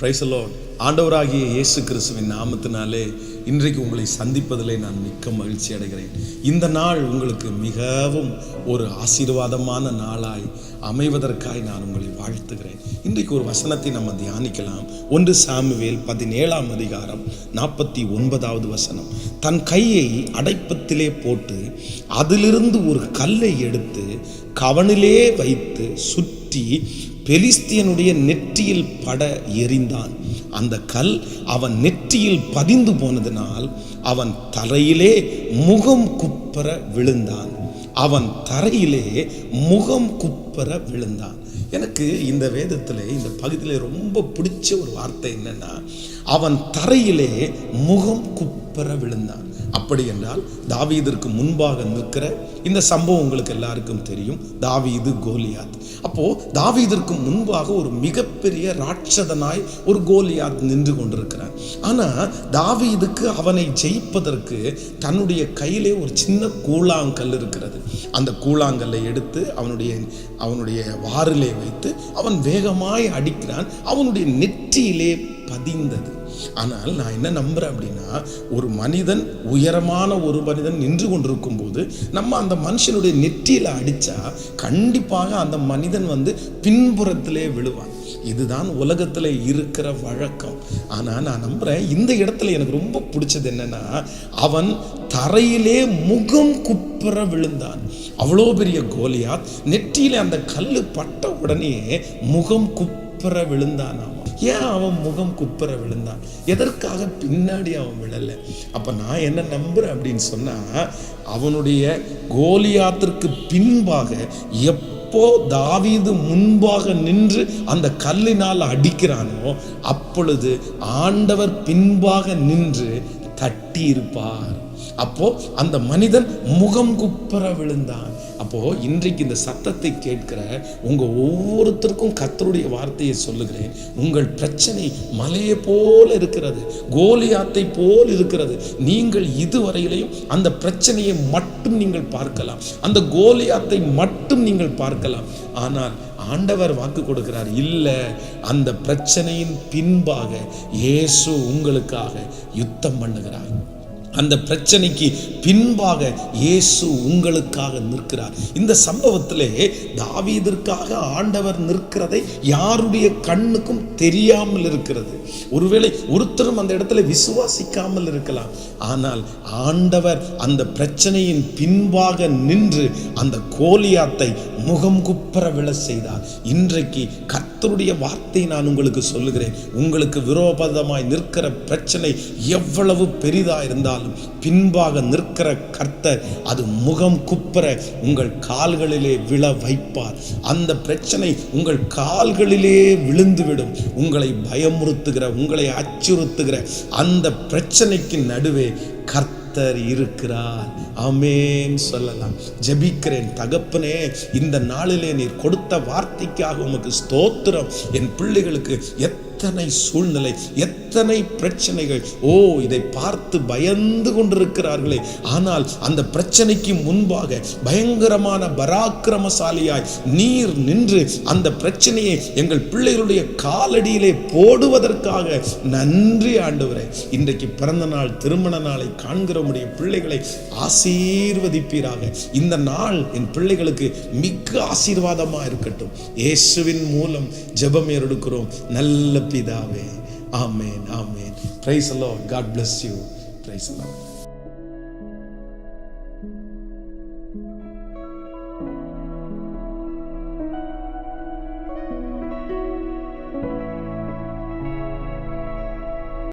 பிரைசலோ ஆண்டவராகிய இயேசு கிறிஸ்துவின் நாமத்தினாலே இன்றைக்கு உங்களை சந்திப்பதிலே நான் மிக்க மகிழ்ச்சி அடைகிறேன். இந்த நாள் உங்களுக்கு மிகவும் ஒரு ஆசீர்வாதமான நாளாய் அமைவதற்காய் நான் உங்களை வாழ்த்துகிறேன். இன்றைக்கு ஒரு வசனத்தை நம்ம தியானிக்கலாம். ஒன்று சாமுவேல் பதினேழாம் அதிகாரம் நாற்பத்தி ஒன்பதாவது வசனம். தன் கையை அடைப்பத்திலே போட்டு அதிலிருந்து ஒரு கல்லை எடுத்து கவனிலே வைத்து சுற்றி பெலிஸ்தியனுடைய நெற்றியில் பட எறிந்தான் அந்த கல் அவன் நெற்றியில் பதிந்து போனதினால் அவன் தரையிலே முகம் குப்பர விழுந்தான். அவன் தரையிலே முகம் குப்பர விழுந்தான். எனக்கு இந்த வேதத்தில் இந்த பகுதியில் ரொம்ப பிடிச்ச ஒரு வார்த்தை என்னன்னா அவன் தரையிலே முகம் குப்பர விழுந்தான். அப்படி என்றால் தாவீதிற்கு முன்பாக நிற்கிற இந்த சம்பவம் உங்களுக்கு எல்லாருக்கும் தெரியும். தாவீது கோலியாத். அப்போ தாவீதிற்கு முன்பாக ஒரு மிகப்பெரிய ராட்சதனாய் ஒரு கோலியாத் நின்று கொண்டிருக்கிறான். ஆனா தாவீதுக்கு அவனை ஜெயிப்பதற்கு தன்னுடைய கையிலே ஒரு சின்ன கூழாங்கல் இருக்கிறது. அந்த கூழாங்கல்லை எடுத்து அவனுடைய அவனுடைய வாரிலே வைத்து அவன் வேகமாய் அடிக்கிறான். அவனுடைய நெற்றியிலே பதிந்தது. ஆனால் நான் என்ன நம்புறேன் அப்படின்னா ஒரு மனிதன் உயரமான ஒரு மனிதன் நின்று கொண்டிருக்கும் போது நம்ம அந்த மனுஷனுடைய நெற்றியில் அடித்தா கண்டிப்பாக அந்த மனிதன் வந்து பின்புறத்திலே விழுவான். இதுதான் உலகத்தில் இருக்கிற வழக்கம். ஆனால் நான் நம்புகிறேன் இந்த இடத்துல எனக்கு ரொம்ப பிடிச்சது என்னன்னா அவன் தரையிலே முகம் குப்புற விழுந்தான். அவ்வளோ பெரிய கோலியாத் நெற்றியில் அந்த கல் பட்ட உடனே முகம் குப்புற விழுந்தானாம் ஏன் அவன் முகம் குப்புற விழுந்தான்? எதற்காக பின்னாடி அவன் விழலை? அப்போ நான் என்ன நம்புறேன் அப்படின்னு சொன்னால் அவனுடைய கோலியாத்திற்கு பின்பாக எப்போ தாவீது முன்பாக நின்று அந்த கல்லினால் அடிக்கிறானோ அப்பொழுது ஆண்டவர் பின்பாக நின்று தட்டி இருப்பார் அப்போ அந்த மனிதன் முகம் குப்புற விழுந்தான். அப்போ இன்றைக்கு இந்த சத்தத்தை கேட்கிற உங்க ஒவ்வொருத்தருக்கும் கத்தருடைய வார்த்தையை சொல்லுகிறேன். உங்கள் பிரச்சனை மலையை போல இருக்கிறது கோலியாத்தை போல் இருக்கிறது. நீங்கள் இதுவரையிலையும் அந்த பிரச்சனையை மட்டும் நீங்கள் பார்க்கலாம். அந்த கோலியாத்தை மட்டும் நீங்கள் பார்க்கலாம். ஆனால் ஆண்டவர் வாக்கு கொடுக்கிறார் இல்லை அந்த பிரச்சனையின் பின்பாக இயேசு உங்களுக்காக யுத்தம் பண்ணுகிறார். அந்த பிரச்சனைக்கு பின்பாக இயேசு உங்களுக்காக நிற்கிறார். இந்த சம்பவத்திலே தாவீதிற்காக ஆண்டவர் நிற்கிறதை யாருடைய கண்ணுக்கும் தெரியாமல் இருக்கிறது. ஒருவேளை ஒருத்தரும் அந்த இடத்துல விசுவாசிக்காமல் இருக்கலாம். ஆனால் ஆண்டவர் அந்த பிரச்சனையின் பின்பாக நின்று அந்த கோலியாத்தை முகம் குப்பர விழ செய்தார். இன்றைக்கு கர்த்தருடைய வார்த்தை நான் உங்களுக்கு சொல்லுகிறேன். உங்களுக்கு விரோபதமாய் நிற்கிற பிரச்சனை எவ்வளவு பெரிதா இருந்தாலும் பின்பாக நிற்கிற கர்த்தர் அது முகம் குப்புற உங்கள் கால்களிலே விழ வைப்பார். அந்த பிரச்சனை உங்கள் கால்களிலே விழுந்துவிடும். உங்களை பயமுறுத்துகிற உங்களை அச்சுறுத்துகிற அந்த பிரச்சனைக்கு நடுவே கர்த்தர் இருக்கிறார். அமேன் சொல்லலாம். ஜபிக்கிறேன் தகப்பனே இந்த நாளிலே நீர் கொடுத்த வார்த்தைக்காக உமக்கு ஸ்தோத்திரம். என் பிள்ளைகளுக்கு எத் எத்தனை சூழ்நிலை எத்தனை பிரச்சனைகள். ஓ இதை பார்த்து பயந்து கொண்டிருக்கிறார்களே. ஆனால் அந்த பிரச்சனைக்கு முன்பாக பயங்கரமான பராக்கிரமசாலியாய் நீர் நின்று அந்த பிரச்சனையை எங்கள் பிள்ளைகளுடைய காலடியிலே போடுவதற்காக நன்றி ஆண்டவரே. இன்றைக்கு பிறந்த நாள் திருமண நாளை காண்கிற உடைய பிள்ளைகளை ஆசீர்வதிப்பீராக. இந்த நாள் என் பிள்ளைகளுக்கு மிக்க ஆசீர்வாதமா இருக்கட்டும். இயேசுவின் மூலம் ஜெபம் எடுக்கிறோம் நல்ல பிதாவே ஆமேன் ஆமேன் பிரைஸ் அலோ God bless you praise allow